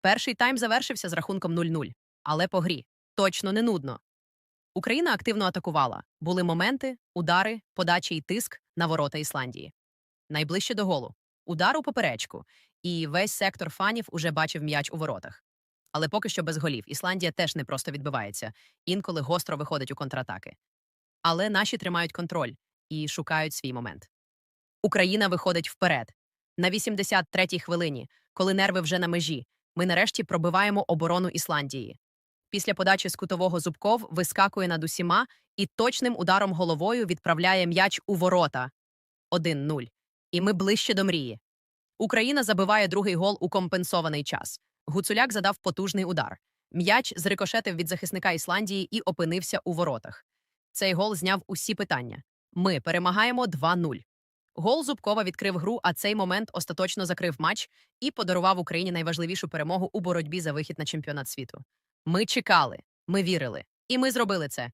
Перший тайм завершився з рахунком 0-0, але по грі точно не нудно. Україна активно атакувала. Були моменти, удари, подачі і тиск на ворота Ісландії. Найближче до голу. Удар у поперечку, і весь сектор фанів уже бачив м'яч у воротах. Але поки що без голів. Ісландія теж не просто відбивається, інколи гостро виходить у контратаки. Але наші тримають контроль і шукають свій момент. Україна виходить вперед. На 83-й хвилині, коли нерви вже на межі, ми нарешті пробиваємо оборону Ісландії. Після подачі з кутового Зубков вискакує над усіма і точним ударом головою відправляє м'яч у ворота 1-0. І ми ближче до мрії. Україна забиває другий гол у компенсований час. Гуцуляк задав потужний удар. М'яч зрикошетив від захисника Ісландії і опинився у воротах. Цей гол зняв усі питання. Ми перемагаємо 2-0. Гол Зубкова відкрив гру, а цей момент остаточно закрив матч і подарував Україні найважливішу перемогу у боротьбі за вихід на чемпіонат світу. Ми чекали, ми вірили, і ми зробили це.